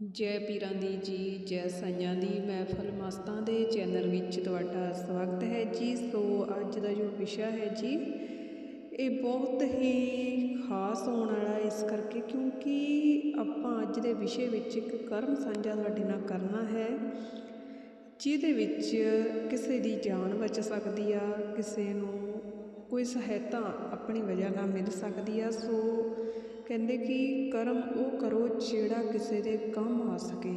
ਜੈ ਪੀਰਾਂ ਦੀ ਜੀ, ਜੈ ਸਾਈਆਂ ਦੀ ਮਹਿਫਲ ਮਸਤਾਂ ਦੇ ਚੈਨਲ ਵਿੱਚ ਤੁਹਾਡਾ ਸਵਾਗਤ ਹੈ ਜੀ। ਸੋ ਅੱਜ ਦਾ ਜੋ ਵਿਸ਼ਾ ਹੈ ਜੀ, ਇਹ ਬਹੁਤ ਹੀ ਖਾਸ ਹੋਣ ਵਾਲਾ ਇਸ ਕਰਕੇ ਕਿਉਂਕਿ ਆਪਾਂ ਅੱਜ ਦੇ ਵਿਸ਼ੇ ਵਿੱਚ ਇੱਕ ਕਰਮ ਸਾਂਝਾ ਤੁਹਾਡੇ ਨਾਲ ਕਰਨਾ ਹੈ, ਜਿਹਦੇ ਵਿੱਚ ਕਿਸੇ ਦੀ ਜਾਨ ਬਚ ਸਕਦੀ ਆ, ਕਿਸੇ ਨੂੰ ਕੋਈ ਸਹਾਇਤਾ ਆਪਣੀ ਵਜ੍ਹਾ ਨਾਲ ਮਿਲ ਸਕਦੀ ਆ। ਸੋ ਕਹਿੰਦੇ ਕਿ ਕਰਮ ਉਹ ਕਰੋ ਜਿਹੜਾ ਕਿਸੇ ਦੇ ਕੰਮ ਆ ਸਕੇ।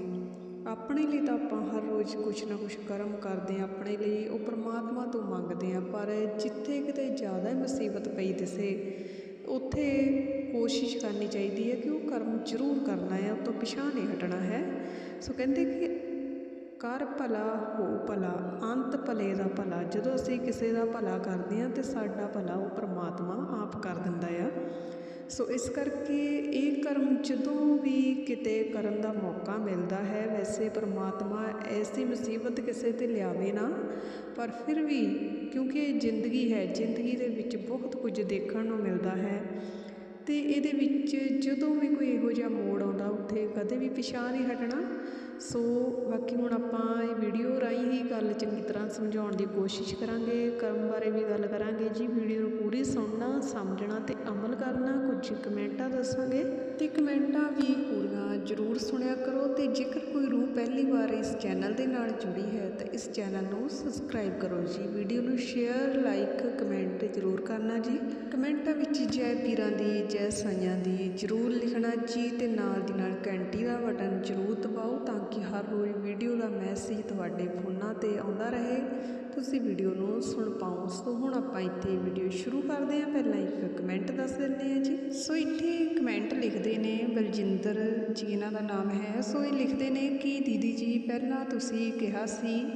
ਆਪਣੇ ਲਈ ਤਾਂ ਆਪਾਂ ਹਰ ਰੋਜ਼ ਕੁਛ ਨਾ ਕੁਛ ਕਰਮ ਕਰਦੇ ਆ ਆਪਣੇ ਲਈ ਉਹ ਪ੍ਰਮਾਤਮਾ ਤੋਂ ਮੰਗਦੇ ਆ ਪਰ ਜਿੱਥੇ ਕਿਤੇ ਜ਼ਿਆਦਾ ਮੁਸੀਬਤ ਪਈ ਦਿਸੇ, ਉੱਥੇ ਕੋਸ਼ਿਸ਼ ਕਰਨੀ ਚਾਹੀਦੀ ਹੈ ਕਿ ਉਹ ਕਰਮ ਜ਼ਰੂਰ ਕਰਨਾ ਹੈ ਉਹ ਤੋਂ ਪਿਛਾਂਹ ਨਹੀਂ ਹਟਣਾ ਹੈ। ਸੋ ਕਹਿੰਦੇ ਕਿ ਕਰ ਭਲਾ, ਹੋ ਭਲਾ, ਅੰਤ ਭਲੇ ਦਾ ਭਲਾ। ਜਦੋਂ ਅਸੀਂ ਕਿਸੇ ਦਾ ਭਲਾ ਕਰਦੇ ਹਾਂ ਤੇ ਸਾਡਾ ਭਲਾ ਉਹ ਪ੍ਰਮਾਤਮਾ ਆਪ ਕਰ ਦਿੰਦਾ ਆ। ਸੋ ਇਸ ਕਰਕੇ ਇਹ ਕਰਮ ਜਦੋਂ ਵੀ ਕਿਤੇ ਕਰਨ ਦਾ ਮੌਕਾ ਮਿਲਦਾ ਹੈ, ਵੈਸੇ ਪਰਮਾਤਮਾ ਐਸੀ ਮੁਸੀਬਤ ਕਿਸੇ ਤੇ ਲਿਆਵੇ ਨਾ, ਪਰ ਫਿਰ ਵੀ ਕਿਉਂਕਿ ਇਹ ਜ਼ਿੰਦਗੀ ਹੈ, ਜ਼ਿੰਦਗੀ ਦੇ ਵਿੱਚ ਬਹੁਤ ਕੁਝ ਦੇਖਣ ਨੂੰ ਮਿਲਦਾ ਹੈ। ਤੇ ਇਹਦੇ ਵਿੱਚ ਜਦੋਂ ਵੀ ਕੋਈ ਇਹੋ ਜਿਹਾ ਮੋੜ ਆਉਂਦਾ, ਉੱਥੇ ਕਦੇ ਵੀ ਪਿਛਾਂਹ ਨਹੀਂ ਹਟਣਾ। ਸੋ ਬਾਕੀ ਹੁਣ ਆਪਾਂ ਇਹ ਵੀਡੀਓ ਰਾਹੀਂ ਹੀ ਗੱਲ ਚੰਗੀ ਤਰ੍ਹਾਂ ਸਮਝਾਉਣ ਦੀ ਕੋਸ਼ਿਸ਼ ਕਰਾਂਗੇ, ਕਰਮ ਬਾਰੇ ਵੀ ਗੱਲ ਕਰਾਂਗੇ ਜੀ, ਵੀਡੀਓ ਨੂੰ ਪੂਰੀ ਸੁਣਨਾ, ਸਮਝਣਾ ਤੇ ਅਮਲ ਕਰਨਾ, ਕੁਝ ਕਮੈਂਟਾਂ ਦੱਸਾਂਗੇ। ਤੇ ਕਮੈਂਟਾਂ ਵੀ ਪੂਰੀਆਂ ਜ਼ਰੂਰ ਸੁਣਿਆ ਕਰੋ ਤੇ ਜੇਕਰ ਕੋਈ ਰੂਹ ਪਹਿਲੀ ਵਾਰ ਇਸ ਚੈਨਲ ਦੇ ਨਾਲ ਜੁੜੀ ਹੈ ਤਾਂ ਇਸ ਚੈਨਲ ਨੂੰ ਸਬਸਕ੍ਰਾਈਬ ਕਰੋ ਜੀ। ਵੀਡੀਓ ਨੂੰ ਸ਼ੇਅਰ, ਲਾਈਕ, ਕਮੈਂਟ ਜ਼ਰੂਰ ਕਰਨਾ ਜੀ। ਕਮੈਂਟਾਂ ਵਿੱਚ ਜੈ ਪੀਰਾਂ ਦੀ, ਜੈ ਸਾਈਆਂ ਦੀ ਜ਼ਰੂਰ ਲਿਖਣਾ ਜੀ ਅਤੇ ਨਾਲ ਦੀ ਨਾਲ ਘੰਟੀ ਦਾ ਬਟਨ ਜ਼ਰੂਰ ਦਬਾਓ ਤਾਂ ਕਿ ਹਰ ਰੋਜ਼ ਵੀਡੀਓ ਦਾ ਮੈਸੇਜ ਤੁਹਾਡੇ ਫੋਨਾਂ ਤੇ ਆਉਂਦਾ ਰਹੇ। ਤੁਸੀਂ ਵੀਡੀਓ ਨੂੰ ਸੁਣ ਪਾਓ। ਸੋ ਹੁਣ ਆਪਾਂ ਇੱਥੇ ਵੀਡੀਓ ਸ਼ੁਰੂ ਕਰਦੇ ਹਾਂ। ਪਹਿਲਾਂ ਇੱਕ ਕਮੈਂਟ ਦੱਸ ਦਿੰਦੇ ਹਾਂ ਜੀ। ਸੋ ਇੱਥੇ ਕਮੈਂਟ ਲਿਖਦੇ ਨੇ ਬਲਜਿੰਦਰ ਜੀ, ਇਹਨਾਂ ਦਾ ਨਾਮ ਹੈ। ਸੋ ਇਹ ਲਿਖਦੇ ਨੇ ਕਿ, ਦੀਦੀ ਜੀ, ਪਹਿਲਾਂ ਤੁਸੀਂ ਕਿਹਾ ਸੀ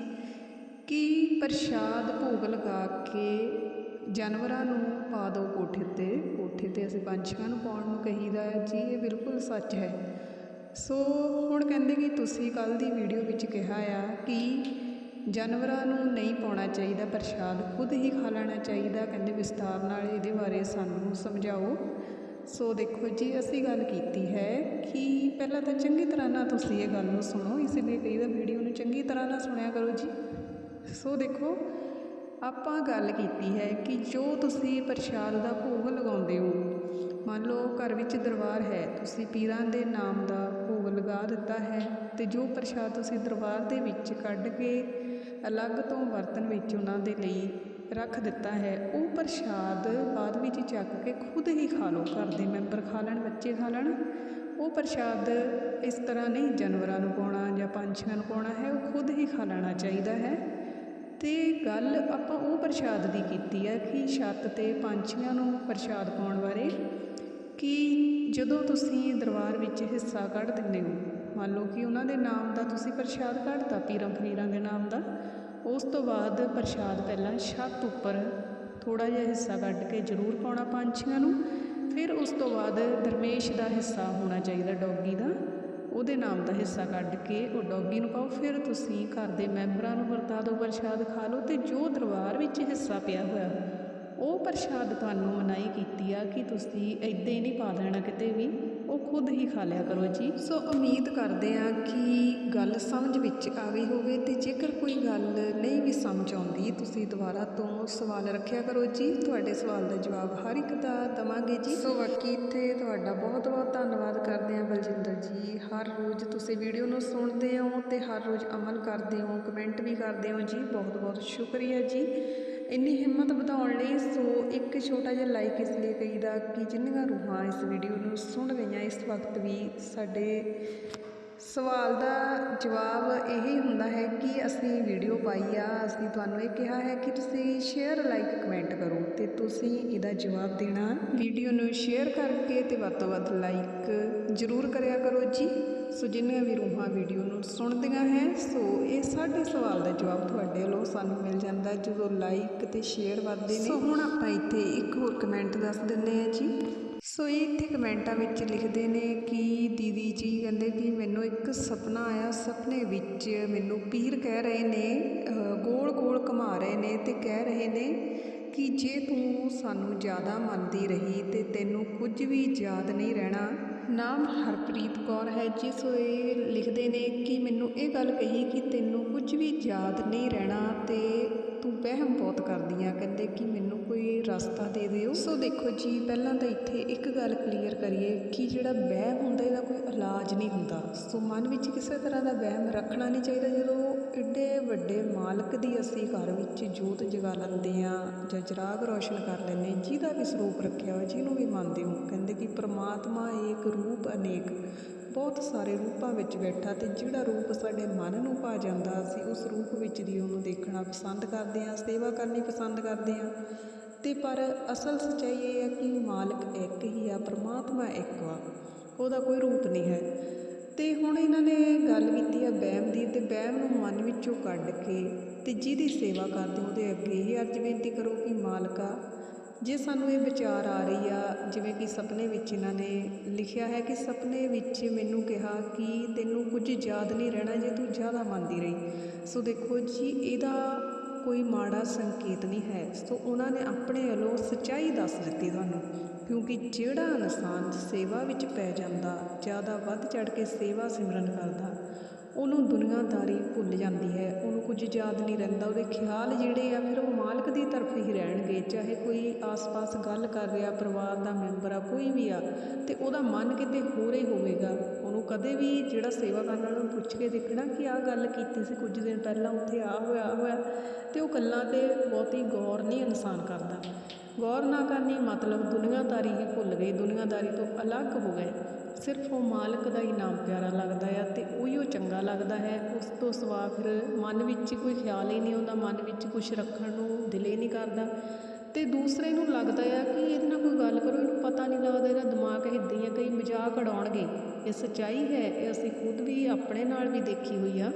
ਕਿ ਪ੍ਰਸ਼ਾਦ ਭੋਗ ਲਗਾ ਕੇ ਜਾਨਵਰਾਂ ਨੂੰ ਪਾ ਦਿਓ ਕੋਠੇ ਉੱਤੇ ਕੋਠੇ ਤੇ ਅਸੀਂ ਪੰਛੀਆਂ ਨੂੰ ਪਾਉਣ ਨੂੰ ਕਹੀਦਾ ਹੈ। ਜੀ, ਇਹ ਬਿਲਕੁਲ ਸੱਚ ਹੈ। ਸੋ ਹੁਣ ਕਹਿੰਦੇ ਕਿ ਤੁਸੀਂ ਕੱਲ ਦੀ ਵੀਡੀਓ ਵਿੱਚ ਕਿਹਾ ਆ ਕਿ ਜਾਨਵਰਾਂ ਨੂੰ ਨਹੀਂ ਪਾਉਣਾ ਚਾਹੀਦਾ, ਪ੍ਰਸ਼ਾਦ ਖੁਦ ਹੀ ਖਾ ਲੈਣਾ ਚਾਹੀਦਾ, ਕਹਿੰਦੇ ਵਿਸਤਾਰ ਨਾਲ ਇਹਦੇ ਬਾਰੇ ਸਾਨੂੰ ਸਮਝਾਓ। ਸੋ ਦੇਖੋ ਜੀ, ਅਸੀਂ ਗੱਲ ਕੀਤੀ ਹੈ ਕਿ ਪਹਿਲਾਂ ਤਾਂ ਚੰਗੀ ਤਰ੍ਹਾਂ ਨਾਲ ਤੁਸੀਂ ਇਹ ਗੱਲ ਨੂੰ ਸੁਣੋ, ਇਸ ਲਈ ਕਹੀਦਾ ਵੀਡੀਓ ਨੂੰ ਚੰਗੀ ਤਰ੍ਹਾਂ ਨਾਲ ਸੁਣਿਆ ਕਰੋ ਜੀ। ਸੋ ਦੇਖੋ ਆਪਾਂ ਗੱਲ ਕੀਤੀ ਹੈ ਕਿ ਜੋ ਤੁਸੀਂ ਪ੍ਰਸ਼ਾਦ ਦਾ ਭੋਗ ਲਗਾਉਂਦੇ ਹੋ, ਮੰਨ ਲਓ ਘਰ ਵਿੱਚ ਦਰਬਾਰ ਹੈ, ਤੁਸੀਂ ਪੀਰਾਂ ਦੇ ਨਾਮ ਦਾ ਭੋਗ ਲਗਾ ਦਿੱਤਾ ਹੈ ਤੇ ਜੋ ਪ੍ਰਸ਼ਾਦ ਤੁਸੀਂ ਦਰਬਾਰ ਦੇ ਵਿੱਚ ਕੱਢ ਕੇ ਅਲੱਗ ਤੋਂ ਬਰਤਨ ਵਿੱਚ ਉਹਨਾਂ ਦੇ ਲਈ ਰੱਖ ਦਿੱਤਾ ਹੈ, ਉਹ ਪ੍ਰਸ਼ਾਦ ਬਾਅਦ ਵਿੱਚ ਚੱਕ ਕੇ ਖੁਦ ਹੀ ਖਾ ਲਓ, ਘਰ ਦੇ ਮੈਂਬਰ ਖਾ ਲੈਣ, ਬੱਚੇ ਖਾ ਲੈਣ, ਉਹ ਪ੍ਰਸ਼ਾਦ ਇਸ ਤਰ੍ਹਾਂ ਨਹੀਂ ਜਾਨਵਰਾਂ ਨੂੰ ਪਾਉਣਾ ਜਾਂ ਪੰਛੀਆਂ ਨੂੰ ਪਾਉਣਾ ਹੈ, ਉਹ ਖੁਦ ਹੀ ਖਾ ਲੈਣਾ ਚਾਹੀਦਾ ਹੈ। ਅਤੇ ਗੱਲ ਆਪਾਂ ਉਹ ਪ੍ਰਸ਼ਾਦ ਦੀ ਕੀਤੀ ਹੈ ਕਿ ਛੱਤ ਤੇ ਪੰਛੀਆਂ ਨੂੰ ਪ੍ਰਸ਼ਾਦ ਪਾਉਣ ਬਾਰੇ, ਕਿ ਜਦੋਂ ਤੁਸੀਂ ਦਰਬਾਰ ਵਿੱਚ ਹਿੱਸਾ ਕੱਢ ਦਿੰਦੇ ਹੋ, ਮੰਨ ਲਓ ਕਿ ਉਹਨਾਂ ਦੇ ਨਾਮ ਦਾ ਤੁਸੀਂ ਪ੍ਰਸ਼ਾਦ ਕੱਢਤਾ, ਪੀਰਾਂ ਫਕੀਰਾਂ ਦੇ ਨਾਮ ਦਾ, ਉਸ ਤੋਂ ਬਾਅਦ ਪ੍ਰਸ਼ਾਦ ਪਹਿਲਾਂ ਛੱਤ ਉੱਪਰ ਥੋੜਾ ਜਿਹਾ ਹਿੱਸਾ ਕੱਢ ਕੇ ਜ਼ਰੂਰ ਪਾਉਣਾ ਪੰਛੀਆਂ ਨੂੰ, ਫਿਰ ਉਸ ਤੋਂ ਬਾਅਦ ਦਰਮੇਸ਼ ਦਾ ਹਿੱਸਾ ਹੋਣਾ ਚਾਹੀਦਾ, ਡੌਗੀ ਦਾ ਉਹਦੇ ਨਾਮ ਦਾ ਹਿੱਸਾ ਕੱਢ ਕੇ ਉਹ ਡੌਗੀ ਨੂੰ ਪਾਓ। ਫਿਰ ਤੁਸੀਂ ਘਰ ਦੇ ਮੈਂਬਰਾਂ ਨੂੰ ਵਰਤਾ ਦਿਓ, ਪ੍ਰਸ਼ਾਦ ਖਾ ਲਓ ਤੇ ਜੋ ਦਰਬਾਰ ਵਿੱਚ ਹਿੱਸਾ ਪਿਆ ਹੋਇਆ, ਉਹ ਪ੍ਰਸ਼ਾਦ ਤੁਹਾਨੂੰ ਮਨਾਈ ਕੀਤੀ ਆ ਕਿ ਤੁਸੀਂ ਇੱਦਾਂ ਹੀ ਨਹੀਂ ਪਾ ਦੇਣਾ ਕਿਤੇ ਵੀ। ਉਹ ਖੁਦ ਹੀ ਖਾ ਲਿਆ ਕਰੋ ਜੀ। ਸੋ ਉਮੀਦ ਕਰਦੇ ਆ ਕਿ ਗੱਲ ਸਮਝ ਵਿੱਚ ਆ ਗਈ ਹੋਵੇ ਤੇ ਜੇਕਰ ਕੋਈ ਗੱਲ ਨਹੀਂ ਵੀ ਸਮਝ ਆਉਂਦੀ ਤੁਸੀਂ ਦੁਬਾਰਾ ਤੋਂ ਸਵਾਲ ਰੱਖਿਆ ਕਰੋ ਜੀ। ਤੁਹਾਡੇ ਸਵਾਲ ਦਾ ਜਵਾਬ ਹਰ ਇੱਕ ਦਾ ਦਵਾਂਗੇ ਜੀ। ਸੋ ਬਾਕੀ ਇੱਥੇ ਤੁਹਾਡਾ ਬਹੁਤ ਬਹੁਤ ਧੰਨਵਾਦ ਕਰਦੇ ਆ ਬਲਜਿੰਦਰ ਜੀ। ਹਰ ਰੋਜ਼ ਤੁਸੀਂ ਵੀਡੀਓ ਨੂੰ ਸੁਣਦੇ ਹੋ ਤੇ ਹਰ ਰੋਜ਼ ਅਮਲ ਕਰਦੇ ਹੋ ਕਮੈਂਟ ਵੀ ਕਰਦੇ ਹੋ ਜੀ। ਬਹੁਤ ਬਹੁਤ ਸ਼ੁਕਰੀਆ ਜੀ। ਇੰਨੀ ਹਿੰਮਤ ਵਧਾਉਣ ਲਈ ਸੋ ਇੱਕ ਛੋਟਾ ਜਿਹਾ ਲਾਈਕ ਇਸ ਲਈ ਕਹੀਦਾ ਕਿ ਜਿੰਨੀਆਂ ਰੂਹਾਂ ਇਸ ਵੀਡੀਓ ਨੂੰ ਸੁਣ ਰਹੀਆਂ ਇਸ ਵਕਤ ਵੀ ਸਾਡੇ ਸਵਾਲ ਦਾ ਜਵਾਬ ਇਹੀ ਹੁੰਦਾ ਹੈ ਕਿ ਅਸੀਂ ਵੀਡੀਓ ਪਾਈ ਆ, ਅਸੀਂ ਤੁਹਾਨੂੰ ਇਹ ਕਿਹਾ ਹੈ ਕਿ ਤੁਸੀਂ ਸ਼ੇਅਰ ਲਾਈਕ ਕਮੈਂਟ ਕਰੋ ਤੇ ਤੁਸੀਂ ਇਹਦਾ ਜਵਾਬ ਦੇਣਾ ਵੀਡੀਓ ਨੂੰ ਸ਼ੇਅਰ ਕਰਕੇ ਤੇ ਵੱਧ ਤੋਂ ਵੱਧ ਲਾਈਕ ਜ਼ਰੂਰ ਕਰਿਆ ਕਰੋ ਜੀ। ਸੋ ਜਿੰਨੀਆਂ ਵੀ ਰੂਹਾਂ ਵੀਡੀਓ ਨੂੰ ਸੁਣਦੀਆਂ ਹੈ, ਸੋ ਇਹ ਸਾਡੇ ਸਵਾਲ ਦਾ ਜਵਾਬ ਤੁਹਾਡੇ ਵੱਲੋਂ ਸਾਨੂੰ ਮਿਲ ਜਾਂਦਾ ਜਦੋਂ ਲਾਈਕ ਤੇ ਸ਼ੇਅਰ ਵੱਧਦੇ ਨੇ। ਸੋ ਹੁਣ ਆਪਾਂ ਇੱਥੇ ਇੱਕ ਹੋਰ ਕਮੈਂਟ ਦੱਸ ਦਿੰਦੇ ਆ ਜੀ। ਸੋ ਇਹ ਇੱਥੇ ਕਮੈਂਟਾਂ ਵਿੱਚ ਲਿਖਦੇ ਨੇ ਕਿ ਦੀਦੀ ਜੀ ਕਹਿੰਦੇ ਕਿ ਮੈਨੂੰ ਇੱਕ ਸੁਪਨਾ ਆਇਆ, ਸੁਪਨੇ ਵਿੱਚ ਮੈਨੂੰ ਪੀਰ ਕਹਿ ਰਹੇ ਨੇ ਗੋਲ ਗੋਲ ਘੁਮਾ ਰਹੇ ਨੇ ਤੇ ਕਹਿ ਰਹੇ ਨੇ ਕਿ ਜੇ ਤੂੰ ਸਾਨੂੰ ਜ਼ਿਆਦਾ ਮੰਨਦੀ ਰਹੀ ਤੇ ਤੈਨੂੰ ਕੁਝ ਵੀ ਯਾਦ ਨਹੀਂ ਰਹਿਣਾ। ਨਾਮ ਹਰਪ੍ਰੀਤ ਕੌਰ ਹੈ ਜੀ, ਸੋ ਇਹ ਲਿਖਦੇ ਨੇ ਕਿ ਮੈਨੂੰ ਇਹ ਗੱਲ ਕਹੀ ਕਿ ਤੈਨੂੰ ਕੁਝ ਵੀ ਯਾਦ ਨਹੀਂ ਰਹਿਣਾ ਤੇ ਤੂੰ ਵਹਿਮ ਬਹੁਤ ਕਰਦੀ ਆ, ਕਹਿੰਦੇ ਕਿ ਮੈਨੂੰ ਕੋਈ ਰਸਤਾ ਦੇ ਦਿਓ। ਸੋ ਦੇਖੋ ਜੀ, ਪਹਿਲਾਂ ਤਾਂ ਇੱਥੇ ਇੱਕ ਗੱਲ ਕਲੀਅਰ ਕਰੀਏ ਕਿ ਜਿਹੜਾ ਵਹਿਮ ਹੁੰਦਾ, ਇਹਦਾ ਕੋਈ ਇਲਾਜ ਨਹੀਂ ਹੁੰਦਾ। ਸੋ ਮਨ ਵਿੱਚ ਕਿਸੇ ਤਰ੍ਹਾਂ ਦਾ ਵਹਿਮ ਰੱਖਣਾ ਨਹੀਂ ਚਾਹੀਦਾ। ਜਦੋਂ ਐਡੇ ਵੱਡੇ ਮਾਲਕ ਦੀ ਅਸੀਂ ਘਰ ਵਿੱਚ ਜੋਤ ਜਗਾ ਲੈਂਦੇ ਆ ਜਾਂ ਚਿਰਾਗ ਰੋਸ਼ਨ ਕਰ ਲੈਂਦੇ ਜਿਹਦਾ ਵੀ ਸਰੂਪ ਰੱਖਿਆ ਹੋਇਆ, ਜਿਹਨੂੰ ਵੀ ਮੰਨਦੇ ਹੋ, ਕਹਿੰਦੇ ਕਿ ਪ੍ਰਮਾਤਮਾ ਏਕ ਰੂਪ ਅਨੇਕ, ਬਹੁਤ ਸਾਰੇ ਰੂਪਾਂ ਵਿੱਚ ਬੈਠਾ ਤੇ ਜਿਹੜਾ ਰੂਪ ਸਾਡੇ ਮਨ ਨੂੰ ਭਾ ਜਾਂਦਾ, ਅਸੀਂ ਉਸ ਰੂਪ ਵਿੱਚ ਦੀ ਉਹਨੂੰ ਦੇਖਣਾ ਪਸੰਦ ਕਰਦੇ ਹਾਂ, ਸੇਵਾ ਕਰਨੀ ਪਸੰਦ ਕਰਦੇ ਹਾਂ। ਤੇ ਪਰ ਅਸਲ ਸੱਚਾਈ ਇਹ ਹੈ ਕਿ ਮਾਲਕ ਇੱਕ ਹੀ ਆ, ਪ੍ਰਮਾਤਮਾ ਇੱਕ ਆ ਉਹਦਾ ਕੋਈ ਰੂਪ ਨਹੀਂ ਹੈ। ਤੇ ਹੁਣ ਇਹਨਾਂ ਨੇ ਗੱਲ ਕੀਤੀ ਆ ਵਹਿਮ ਦੀ ਤੇ ਵਹਿਮ ਨੂੰ ਮਨ ਵਿੱਚੋਂ ਕੱਢ ਕੇ ਤੇ ਜਿਹਦੀ ਸੇਵਾ ਕਰਦੇ ਉਹਦੇ ਅੱਗੇ ਇਹ ਅਰਜ ਬੇਨਤੀ ਕਰੋ ਕਿ ਮਾਲਕਾ, ਜੇ ਸਾਨੂੰ ਇਹ ਵਿਚਾਰ ਆ ਰਹੀ ਆ, ਜਿਵੇਂ ਕਿ ਸੁਪਨੇ ਵਿੱਚ ਇਹਨਾਂ ਨੇ ਲਿਖਿਆ ਹੈ ਕਿ ਸੁਪਨੇ ਵਿੱਚ ਮੈਨੂੰ ਕਿਹਾ ਕਿ ਤੈਨੂੰ ਕੁਝ ਯਾਦ ਨਹੀਂ ਰਹਿਣਾ ਜੇ ਤੂੰ ਜ਼ਿਆਦਾ ਮੰਨਦੀ ਰਹੀ। ਸੋ ਦੇਖੋ ਜੀ, ਇਹਦਾ ਕੋਈ ਮਾੜਾ ਸੰਕੇਤ ਨਹੀਂ ਹੈ। ਸੋ ਉਹਨਾਂ ਨੇ ਆਪਣੇ ਵੱਲੋਂ ਸੱਚਾਈ ਦੱਸ ਦਿੱਤੀ ਤੁਹਾਨੂੰ ਕਿਉਂਕਿ ਜਿਹੜਾ ਇਨਸਾਨ ਸੇਵਾ ਵਿੱਚ ਪੈ ਜਾਂਦਾ, ਜ਼ਿਆਦਾ ਵੱਧ ਚੜ ਕੇ ਸੇਵਾ ਸਿਮਰਨ ਕਰਦਾ ਉਹਨੂੰ ਦੁਨੀਆਦਾਰੀ ਭੁੱਲ ਜਾਂਦੀ ਹੈ, ਉਹਨੂੰ ਕੁਝ ਯਾਦ ਨਹੀਂ ਰਹਿੰਦਾ, ਉਹਦੇ ਖਿਆਲ ਜਿਹੜੇ ਆ ਫਿਰ ਉਹ ਮਾਲਕ ਦੀ ਤਰਫ ਹੀ ਰਹਿਣਗੇ, ਚਾਹੇ ਕੋਈ ਆਸ-ਪਾਸ ਗੱਲ ਕਰ ਰਿਹਾ, ਪਰਿਵਾਰ ਦਾ ਮੈਂਬਰ ਆ, ਕੋਈ ਵੀ ਆ, ਤੇ ਉਹਦਾ ਮਨ ਕਿਤੇ ਹੋਰ ਹੀ ਹੋਵੇਗਾ। ਉਹਨੂੰ ਕਦੇ ਵੀ ਜਿਹੜਾ ਸੇਵਾ ਕਰਨ ਵਾਲਾ ਨੂੰ ਪੁੱਛ ਕੇ ਦੇਖਣਾ ਕਿ ਆਹ ਗੱਲ ਕੀਤੀ ਸੀ ਕੁਝ ਦਿਨ ਪਹਿਲਾਂ, ਉੱਥੇ ਆ ਹੋਇਆ ਹੋਇਆ, ਤੇ ਉਹ ਗੱਲਾਂ ਤੇ ਬਹੁਤੀ ਗੌਰ ਨਹੀਂ ਇਨਸਾਨ ਕਰਦਾ। ਗੌਰ ਨਾ ਕਰਨੀ ਮਤਲਬ ਦੁਨੀਆਦਾਰੀ ਹੀ ਭੁੱਲ ਗਏ ਦੁਨੀਆਦਾਰੀ ਤੋਂ ਅਲੱਗ ਹੋ ਗਏ। ਸਿਰਫ ਉਹ ਮਾਲਕ ਦਾ ਹੀ ਨਾਮ ਪਿਆਰਾ ਲੱਗਦਾ ਆ ਤੇ ਉਹੀ ਉਹ ਚੰਗਾ ਲੱਗਦਾ ਹੈ। ਉਸ ਤੋਂ ਸਿਵਾ ਫਿਰ ਮਨ ਵਿੱਚ ਕੋਈ ਖਿਆਲ ਹੀ ਨਹੀਂ ਆਉਂਦਾ, ਮਨ ਵਿੱਚ ਕੁਝ ਰੱਖਣ ਨੂੰ ਦਿਲ ਹੀ ਨਹੀਂ ਕਰਦਾ। ਤੇ ਦੂਸਰੇ ਨੂੰ ਲੱਗਦਾ ਆ ਕਿ ਇਹਦੇ ਨਾਲ ਕੋਈ ਗੱਲ ਕਰੋ, ਇਹਨੂੰ ਪਤਾ ਨਹੀਂ ਲੱਗਦਾ, ਇਹਦਾ ਦਿਮਾਗ ਹਿੱਦੀ ਆ ਕਈ ਮਜ਼ਾਕ ਉਡਾਉਣਗੇ। ਇਹ ਸੱਚਾਈ ਹੈ, ਇਹ ਅਸੀਂ ਖੁਦ ਵੀ ਆਪਣੇ ਨਾਲ ਵੀ ਦੇਖੀ ਹੋਈ ਆ।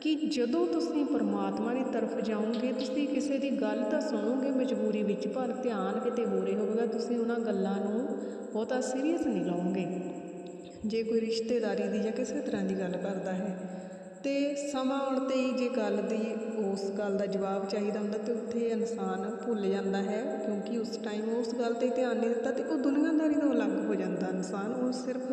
ਕਿ ਜਦੋਂ ਤੁਸੀਂ ਪਰਮਾਤਮਾ ਦੀ ਤਰਫ ਜਾਓਗੇ, ਤੁਸੀਂ ਕਿਸੇ ਦੀ ਗੱਲ ਤਾਂ ਸੁਣੋਗੇ, ਮਜਬੂਰੀ ਵਿੱਚ, ਪਰ ਧਿਆਨ ਕਿਤੇ ਹੋ ਰਿਹਾ ਹੋਵੇਗਾ। ਤੁਸੀਂ ਉਹਨਾਂ ਗੱਲਾਂ ਨੂੰ ਬਹੁਤਾ ਸੀਰੀਅਸ ਨਹੀਂ ਲਓਗੇ। ਜੇ ਕੋਈ ਰਿਸ਼ਤੇਦਾਰੀ ਦੀ ਜਾਂ ਕਿਸੇ ਤਰ੍ਹਾਂ ਦੀ ਗੱਲ ਕਰਦਾ ਹੈ, ਤੇ ਸਮਾਂ ਆਉਣ 'ਤੇ ਹੀ ਜੇ ਗੱਲ ਦੀ, ਉਸ ਗੱਲ ਦਾ ਜਵਾਬ ਚਾਹੀਦਾ ਹੁੰਦਾ ਤੇ ਉੱਥੇ ਇਨਸਾਨ ਭੁੱਲ ਜਾਂਦਾ ਹੈ, ਕਿਉਂਕਿ ਉਸ ਟਾਈਮ ਉਸ ਗੱਲ 'ਤੇ ਧਿਆਨ ਨਹੀਂ ਦਿੱਤਾ ਤੇ ਉਹ ਦੁਨੀਆਦਾਰੀ ਤੋਂ ਅਲੱਗ ਹੋ ਜਾਂਦਾ। ਇਨਸਾਨ ਉਹ ਸਿਰਫ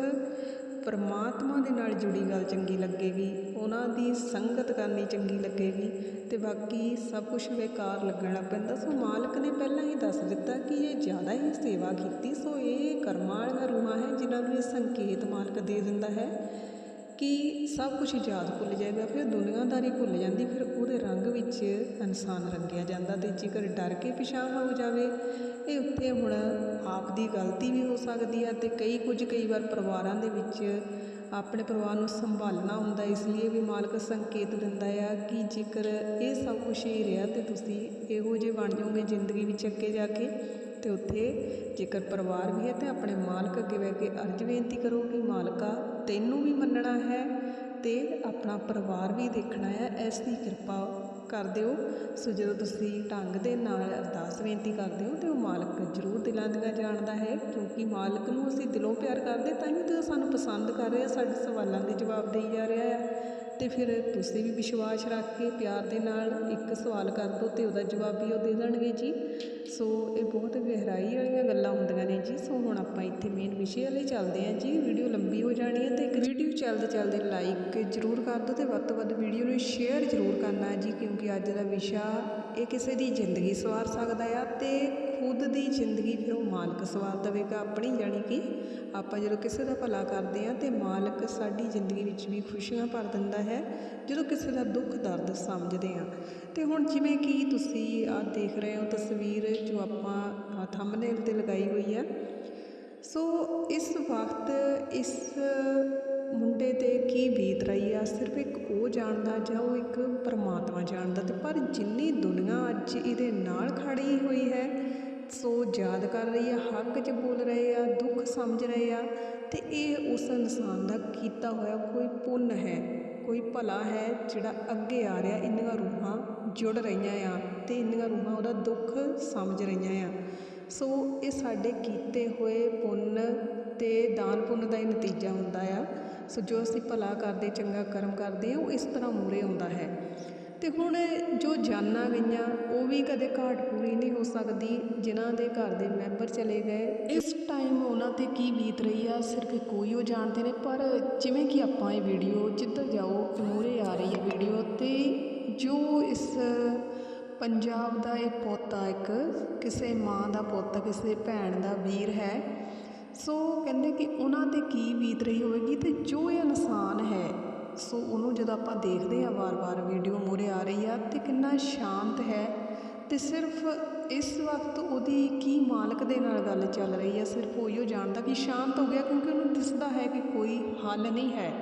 ਪਰਮਾਤਮਾ ਦੇ ਨਾਲ ਜੁੜੀ ਗੱਲ ਚੰਗੀ ਲੱਗੇਗੀ, ਉਹਨਾਂ ਦੀ ਸੰਗਤ ਕਰਨੀ ਚੰਗੀ ਲੱਗੇਗੀ ਤੇ ਬਾਕੀ ਸਭ ਕੁਝ ਬੇਕਾਰ ਲੱਗਣ ਲੱਗ ਪੈਂਦਾ। ਸੋ ਮਾਲਕ ਨੇ ਪਹਿਲਾਂ ਹੀ ਦੱਸ ਦਿੱਤਾ ਕਿ ਇਹ ਜ਼ਿਆਦਾ ਹੀ ਸੇਵਾ ਕੀਤੀ, ਸੋ ਇਹ ਕਰਮਾਂ ਵਾਲੀਆਂ ਰੂਹਾਂ ਹੈ ਜਿਨ੍ਹਾਂ ਨੂੰ ਇਹ ਸੰਕੇਤ ਮਾਲਕ ਦੇ ਦਿੰਦਾ ਹੈ। ਕਿ ਸਭ ਕੁਝ ਯਾਦ ਭੁੱਲ ਜਾਏਗਾ, ਫਿਰ ਦੁਨੀਆਦਾਰੀ ਭੁੱਲ ਜਾਂਦੀ, ਫਿਰ ਉਹਦੇ ਰੰਗ ਵਿੱਚ ਇਨਸਾਨ ਰੰਗਿਆ ਜਾਂਦਾ ਅਤੇ ਜੇਕਰ ਡਰ ਕੇ ਪਿਛਾਂਹ ਹੋ ਜਾਵੇ, ਇਹ ਉੱਥੇ ਹੁਣ ਆਪ ਦੀ ਗਲਤੀ ਵੀ ਹੋ ਸਕਦੀ ਹੈ ਅਤੇ ਕਈ ਕੁਝ ਕਈ ਵਾਰ ਪਰਿਵਾਰਾਂ ਦੇ ਵਿੱਚ ਆਪਣੇ ਪਰਿਵਾਰ ਨੂੰ ਸੰਭਾਲਣਾ ਹੁੰਦਾ ਇਸ ਲਈ ਵੀ ਮਾਲਕ ਸੰਕੇਤ ਦਿੰਦਾ ਆ ਕਿ ਜੇਕਰ ਇਹ ਸਭ ਕੁਝ ਹੀ ਰਿਹਾ ਤੇ ਤੁਸੀਂ ਇਹੋ ਜਿਹੇ ਬਣ ਜਾਓਗੇ ਜ਼ਿੰਦਗੀ ਵਿੱਚ ਅੱਗੇ ਜਾ ਕੇ ਤੇ ਉੱਥੇ ਜੇਕਰ ਪਰਿਵਾਰ ਵੀ ਹੈ ਤੇ ਆਪਣੇ ਮਾਲਕ ਅੱਗੇ ਬਹਿ ਕੇ ਅਰਜ ਬੇਨਤੀ ਕਰੋ ਕਿ ਮਾਲਕਾ ਤੈਨੂੰ ਵੀ ਮੰਨਣਾ ਹੈ ਤੇ ਆਪਣਾ ਪਰਿਵਾਰ ਵੀ ਦੇਖਣਾ ਹੈ, ਇਸ ਦੀ ਕਿਰਪਾ ਕਰ ਦਿਓ। ਸੋ ਜਦੋਂ ਤੁਸੀਂ ਢੰਗ ਦੇ ਨਾਲ ਅਰਦਾਸ ਬੇਨਤੀ ਕਰਦੇ ਹੋ ਤੇ ਉਹ ਮਾਲਕ ਜ਼ਰੂਰ ਦਿਲਾਂ ਦੀਆਂ ਜਾਣਦਾ ਹੈ, ਕਿਉਂਕਿ ਮਾਲਕ ਨੂੰ ਅਸੀਂ ਦਿਲੋਂ ਪਿਆਰ ਕਰਦੇ ਤਾਂ ਹੀ ਤੇ ਉਹ ਸਾਨੂੰ ਪਸੰਦ ਕਰ ਰਿਹਾ, ਸਾਡੇ ਸਵਾਲਾਂ ਦੇ ਜਵਾਬ ਦੇਈ ਜਾ ਰਿਹਾ ਆ ਅਤੇ ਫਿਰ ਤੁਸੀਂ ਵੀ ਵਿਸ਼ਵਾਸ ਰੱਖ ਕੇ ਪਿਆਰ ਦੇ ਨਾਲ ਇੱਕ ਸਵਾਲ ਕਰ ਦਿਉ ਅਤੇ ਉਹਦਾ ਜਵਾਬ ਵੀ ਉਹ ਦੇ ਦੇਣਗੇ ਜੀ। ਸੋ ਇਹ ਬਹੁਤ ਗਹਿਰਾਈ ਵਾਲੀਆਂ ਗੱਲਾਂ ਹੁੰਦੀਆਂ ਨੇ ਜੀ। ਸੋ ਹੁਣ ਆਪਾਂ ਇੱਥੇ ਮੇਨ ਵਿਸ਼ੇ ਵਾਲੇ ਚੱਲਦੇ ਹਾਂ ਜੀ। ਵੀਡੀਓ ਲੰਬੀ ਹੋ ਜਾਣੀ ਹੈ ਤੇ ਇੱਕ ਵੀਡੀਓ ਚੱਲਦੇ ਚੱਲਦੇ ਲਾਈਕ ਜ਼ਰੂਰ ਕਰ ਦਿਉ ਤੇ ਵੱਧ ਤੋਂ ਵੱਧ ਵੀਡੀਓ ਨੂੰ ਸ਼ੇਅਰ ਜ਼ਰੂਰ ਕਰਨਾ ਜੀ। ਕਿਉਂਕਿ ਅੱਜ ਦਾ ਵਿਸ਼ਾ ਇਹ ਕਿਸੇ ਦੀ ਜ਼ਿੰਦਗੀ ਸਵਾਰ ਸਕਦਾ ਆ ਤੇ ਖੁਦ ਦੀ ਜ਼ਿੰਦਗੀ ਫਿਰ ਉਹ ਮਾਲਕ ਸਵਾਰ ਦੇਵੇਗਾ। ਆਪਣੀ ਜਾਣੀ ਕਿ ਆਪਾਂ ਜਦੋਂ ਕਿਸੇ ਦਾ ਭਲਾ ਕਰਦੇ ਹਾਂ ਤੇ ਮਾਲਕ ਸਾਡੀ ਜ਼ਿੰਦਗੀ ਵਿੱਚ ਵੀ ਖੁਸ਼ੀਆਂ ਭਰ ਦਿੰਦਾ ਹੈ, ਜਦੋਂ ਕਿਸੇ ਦਾ ਦੁੱਖ, ਦਰਦ ਸਮਝਦੇ ਹਾਂ। ਤੇ ਹੁਣ ਜਿਵੇਂ ਕਿ ਤੁਸੀਂ ਆ ਦੇਖ ਰਹੇ ਹੋ ਤਸਵੀਰ ਜੋ ਆਪਾਂ ਥੰਬਨੇਲ ਤੇ ਲਗਾਈ ਹੋਈ ਆ ਸੋ ਇਸ ਵਕਤ ਇਸ ਮੁੰਡੇ ਤੇ ਕੀ ਬੀਤ ਰਹੀ ਆ? ਸਿਰਫ ਇੱਕ ਉਹ ਜਾਣਦਾ ਜਾਂ ਉਹ ਇੱਕ ਪਰਮਾਤਮਾ ਜਾਣਦਾ ਤੇ ਪਰ ਜਿੰਨੀ ਦੁਨੀਆ ਅੱਜ ਇਹਦੇ ਨਾਲ ਖੜੀ ਹੋਈ ਹੈ ਸੋ ਯਾਦ ਕਰ ਰਹੀ ਆ ਹੱਕ 'ਚ ਬੋਲ ਰਹੇ ਆ, ਦੁੱਖ ਸਮਝ ਰਹੇ ਆ ਤੇ ਇਹ ਉਸ ਇਨਸਾਨ ਦਾ ਕੀਤਾ ਹੋਇਆ ਕੋਈ ਪੁੰਨ ਹੈ, ਕੋਈ ਭਲਾ ਹੈ ਜਿਹੜਾ ਅੱਗੇ ਆ ਰਿਹਾ, ਇੰਨੀਆਂ ਰੂਹਾਂ ਜੁੜ ਰਹੀਆਂ ਆ ਤੇ ਇੰਨੀਆਂ ਰੂਹਾਂ ਉਹਦਾ ਦੁੱਖ ਸਮਝ ਰਹੀਆਂ ਆ। ਸੋ ਇਹ ਸਾਡੇ ਕੀਤੇ ਹੋਏ ਪੁੰਨ ਤੇ ਦਾਨ ਪੁੰਨ ਦਾ ਹੀ ਨਤੀਜਾ ਹੁੰਦਾ ਆ। ਸੋ ਜੋ ਅਸੀਂ ਭਲਾ ਕਰਦੇ, ਚੰਗਾ ਕਰਮ ਕਰਦੇ ਹਾਂ ਉਹ ਇਸ ਤਰ੍ਹਾਂ ਮੂਰੇ ਆਉਂਦਾ ਹੈ। ਅਤੇ ਹੁਣ ਜੋ ਜਾਨਾਂ ਗਈਆਂ, ਉਹ ਵੀ ਕਦੇ ਘਾਟ ਪੂਰੀ ਨਹੀਂ ਹੋ ਸਕਦੀ ਜਿਨ੍ਹਾਂ ਦੇ ਘਰ ਦੇ ਮੈਂਬਰ ਚਲੇ ਗਏ। ਇਸ ਟਾਈਮ ਉਹਨਾਂ ਤੇ ਕੀ ਬੀਤ ਰਹੀ ਆ, ਸਿਰਫ ਕੋਈ ਉਹ ਜਾਣਦੇ ਨੇ, ਪਰ ਜਿਵੇਂ ਕਿ ਆਪਾਂ ਇਹ ਵੀਡੀਓ ਜਿੱਧਰ ਜਾਓ, ਮੂਹਰੇ ਆ ਰਹੀ ਹੈ ਵੀਡੀਓ ਤੇ ਜੋ ਇਸ ਪੰਜਾਬ ਦਾ ਇਹ ਪੋਤਾ ਇੱਕ, ਕਿਸੇ ਮਾਂ ਦਾ ਪੁੱਤ, ਕਿਸੇ ਭੈਣ ਦਾ ਵੀਰ ਹੈ, ਸੋ ਕਹਿੰਦੇ ਕਿ ਉਹਨਾਂ ਤੇ ਕੀ ਬੀਤ ਰਹੀ ਹੋਵੇਗੀ ਤੇ ਜੋ ਇਹ ਇਨਸਾਨ ਹੈ ਸੋ ਜਦੋਂ ਆਪਾਂ ਦੇਖਦੇ ਆ ਵਾਰ-ਵਾਰ ਵੀਡੀਓ ਮੂਹਰੇ ਆ ਰਹੀ ਆ ਤੇ ਕਿੰਨਾ ਸ਼ਾਂਤ ਹੈ ਤੇ ਸਿਰਫ ਇਸ ਵਕਤ ਉਹਦੀ ਕੀ ਮਾਲਕ ਦੇ ਨਾਲ ਗੱਲ ਚੱਲ ਰਹੀ ਹੈ ਸਿਰਫ ਉਹੀ ਉਹ ਜਾਣਦਾ ਕਿ ਸ਼ਾਂਤ ਹੋ ਗਿਆ ਕਿਉਂਕਿ ਉਹਨੂੰ ਦਿਸਦਾ ਹੈ ਕਿ ਕੋਈ ਹੱਲ ਨਹੀਂ ਹੈ।